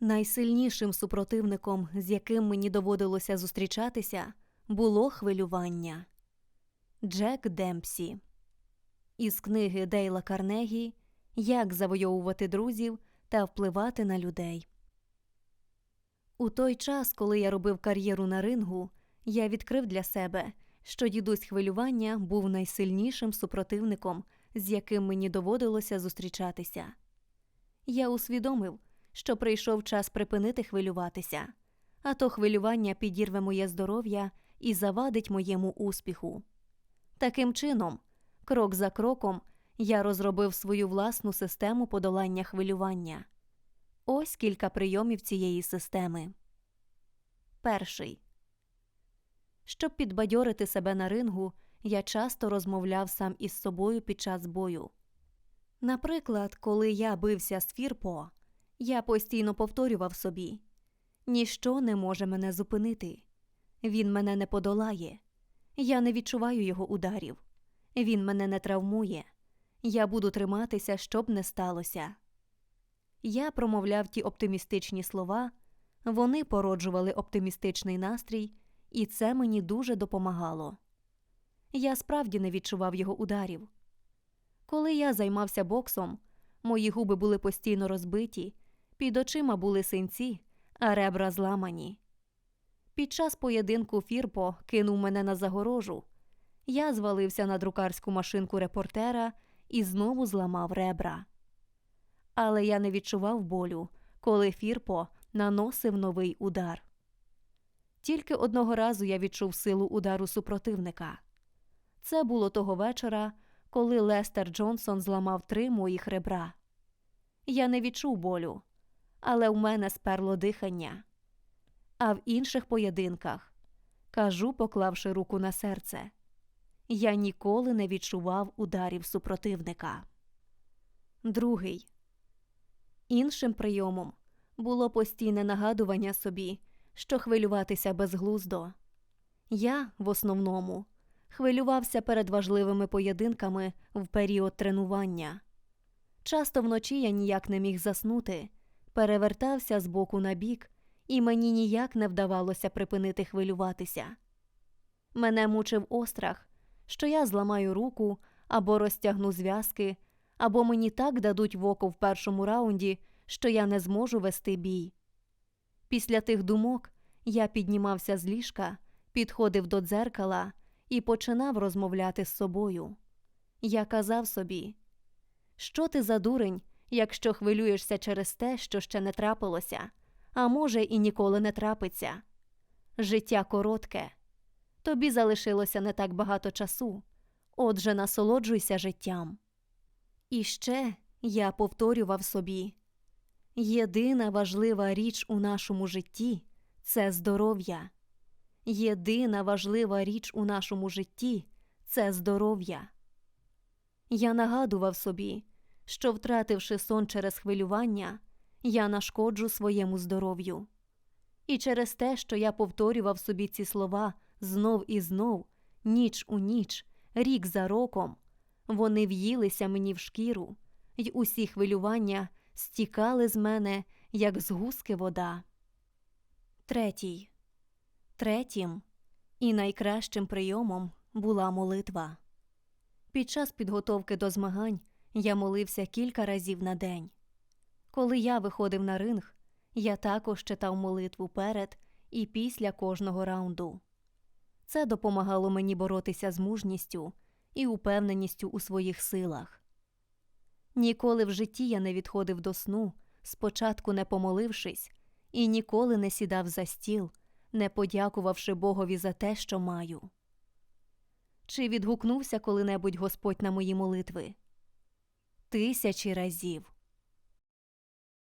Найсильнішим супротивником, з яким мені доводилося зустрічатися, було хвилювання. Джек Демпсі. Із книги Дейла Карнегі Як завойовувати друзів та впливати на людей. У той час, коли я робив кар'єру на рингу, я відкрив для себе, що дідусь хвилювання був найсильнішим супротивником, з яким мені доводилося зустрічатися. Я усвідомив, що прийшов час припинити хвилюватися, а то хвилювання підірве моє здоров'я і завадить моєму успіху. Таким чином, крок за кроком, я розробив свою власну систему подолання хвилювання. Ось кілька прийомів цієї системи. Перший. Щоб підбадьорити себе на рингу, я часто розмовляв сам із собою під час бою. Наприклад, коли я бився з Фірпо, я постійно повторював собі ніщо не може мене зупинити. Він мене не подолає. Я не відчуваю його ударів. Він мене не травмує. Я буду триматися, щоб не сталося. Я промовляв ті оптимістичні слова, вони породжували оптимістичний настрій, і це мені дуже допомагало. Я справді не відчував його ударів. Коли я займався боксом, мої губи були постійно розбиті, під очима були синці, а ребра зламані. Під час поєдинку Фірпо кинув мене на загорожу. Я звалився на друкарську машинку репортера і знову зламав ребра. Але я не відчував болю, коли Фірпо наносив новий удар. Тільки одного разу я відчув силу удару супротивника. Це було того вечора, коли Лестер Джонсон зламав три моїх ребра. Я не відчув болю, але в мене сперло дихання. А в інших поєдинках кажу, поклавши руку на серце, я ніколи не відчував ударів супротивника. Другий іншим прийомом було постійне нагадування собі, що хвилюватися безглуздо. Я, в основному, хвилювався перед важливими поєдинками в період тренування. Часто вночі я ніяк не міг заснути, перевертався з боку на бік, і мені ніяк не вдавалося припинити хвилюватися. Мене мучив острах, що я зламаю руку або розтягну зв'язки, або мені так дадуть в око в першому раунді, що я не зможу вести бій. Після тих думок я піднімався з ліжка, підходив до дзеркала і починав розмовляти з собою. Я казав собі, що ти за дурень, якщо хвилюєшся через те, що ще не трапилося, а може, і ніколи не трапиться. Життя коротке, тобі залишилося не так багато часу, отже, насолоджуйся життям. І ще я повторював собі єдина важлива річ у нашому житті це здоров'я. Єдина важлива річ у нашому житті це здоров'я. Я нагадував собі, що, втративши сон через хвилювання, я нашкоджу своєму здоров'ю. І через те, що я повторював собі ці слова знов і знов, ніч у ніч, рік за роком, вони в'їлися мені в шкіру, й усі хвилювання стікали з мене, як з гуски вода. Третій. Третім і найкращим прийомом була молитва. Під час підготовки до змагань я молився кілька разів на день. Коли я виходив на ринг, я також читав молитву перед і після кожного раунду. Це допомагало мені боротися з мужністю і упевненістю у своїх силах. Ніколи в житті я не відходив до сну, спочатку не помолившись, і ніколи не сідав за стіл, не подякувавши Богові за те, що маю. Чи відгукнувся коли-небудь Господь на мої молитви? Тисячі разів.